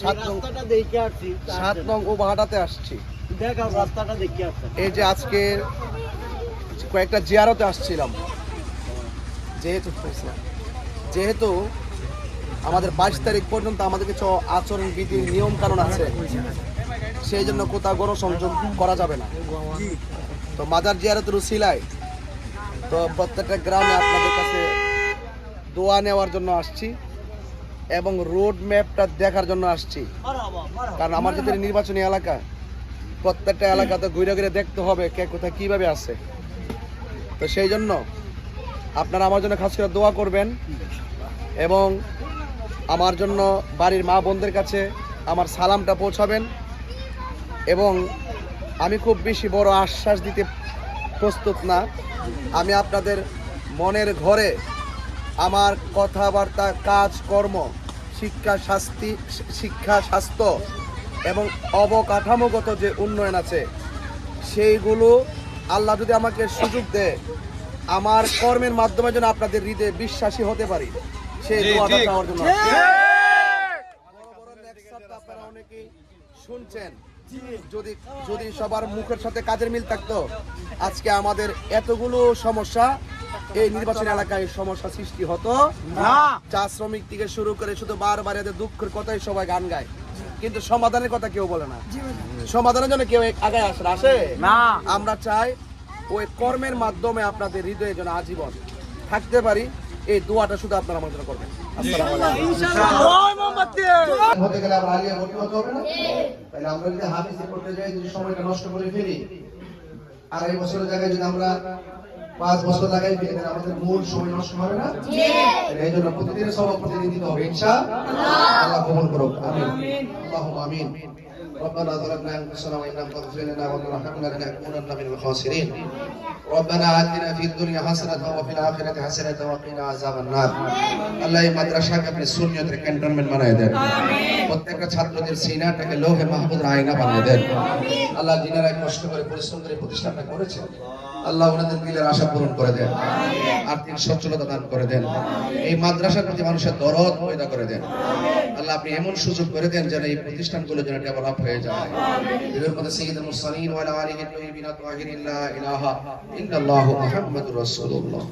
সাত রাস্তাটা দেখে আসছি সাত নং ওবাহাটাতে আসছি। দেখাও রাস্তাটা দেখে আসছি এই যে আজকে কয়েকটা জিয়ারতে আসছিলাম। যেহেতু যেহেতু আমাদের বাইশ তারিখ পর্যন্ত আমাদের কিছু আচরণ বিধি নিয়ম কানুন আছে সেই জন্য কোথাও গণসংযোগ করা যাবে না। তো মাজার জিয়ারতের উসিলায় তো প্রত্যেকটা গ্রামে আপনাদের কাছে দোয়া নেওয়ার জন্য আসছি। এবং রোড ম্যাপটা দেখার জন্য আসছি। কারণ আমার যেহেতু নির্বাচনী এলাকা, প্রত্যেকটা এলাকাতে ঘুরে ঘুরে দেখতে হবে কে কোথায় কীভাবে আছে। তো সেই জন্য আপনারা আমার জন্য খাস করে দোয়া করবেন এবং আমার জন্য বাড়ির মা বোনদের কাছে আমার সালামটা পৌঁছাবেন এবং আমি খুব বেশি বড় আশ্বাস দিতে প্রস্তুত না। আমি আপনাদের মনের ঘরে আমার কথাবার্তা কাজ কর্ম শিক্ষা শাস্তি শিক্ষা স্বাস্থ্য এবং অবকাঠামোগত যে উন্নয়ন আছে সেইগুলো আল্লাহ যদি আমাকে সুযোগ দেয় আমার কর্মের মাধ্যমে যেন আপনাদের হৃদয়ে বিশ্বাসী হতে পারি সেই দোয়াটা চাওয়ার জন্য আপনারা অনেকেই শুনছেন। যদি যদি সবার মুখের সাথে কাজের মিল থাকতো আজকে আমাদের এতগুলো সমস্যা এই নির্বাচন এলাকায় সমস্যা সৃষ্টি হতো। না। চা শ্রমিক থেকে শুরু করে শুধু বারবার এদের দুঃখের কথাই সবাই গান গায়। কিন্তু সমাধানের কথা কেউ বলে না। সমাধানের জন্য কেউ আগে আসে আসে? না। আমরা চাই ওই কর্মের মাধ্যমে আপনাদের হৃদয়ে যেন আজীবন থাকতে পারি। এই দোয়াটা শুধু আপনারা আমার জন্য করবেন। হতে গেলে আমরা আলিয়া ভর্তি হতে হবে না? তাহলে আমরা যদি হাফিজে করতে যাই যদি সময়টা নষ্ট করে ফেলি আড়াই বছরের জায়গায় যদি আমরা পাঁচ বছর লাগাই ফেলি তাহলে আমাদের মূল সময় নষ্ট হবে না তাহলে এই জন্য প্রতিদিনের সব প্রতিদিন দিতে হবে ইনশা আল্লাহ কবুল করুক আমিন আল্লাহুম্মা আমিন ربنا ظلمنا انفسنا وان لم تغفر لنا وترحمنا لنكونن من الخاسرين ربنا آتنا في الدنيا حسنة وفي الآخرة حسنة وقنا عذاب النار আল্লাহ এই মাদ্রাসাকে আপনি সুন্নতের ক্যান্টনমেন্ট বানায় দেন প্রত্যেকটা ছাত্রদের সিনাটাকে লোহে মাহমুদের আয়না বানিয়ে দেন আল্লাহ দিনারা কষ্ট করে পরিশ্রম করে প্রতিষ্ঠানটা করেছেন আল্লাহ ওনাদের দিলের আশা পূরণ করে দেন আর্থিক সচ্ছলতা দান করে দেন এই মাদ্রাসার প্রতি মানুষের দরদ পয়দা করে দেন আল্লাহ আপনি এমন সুযোগ করে দেন যেন এই প্রতিষ্ঠানগুলো যেন ডেভেলপ হয়ে যায় এদের মধ্যে সৈয়দুল মুরসালিন ওয়া আলা আলিহি তাইয়্যিবিন আত-তাহিরিন লা ইলাহা إن الله محمد رسول الله.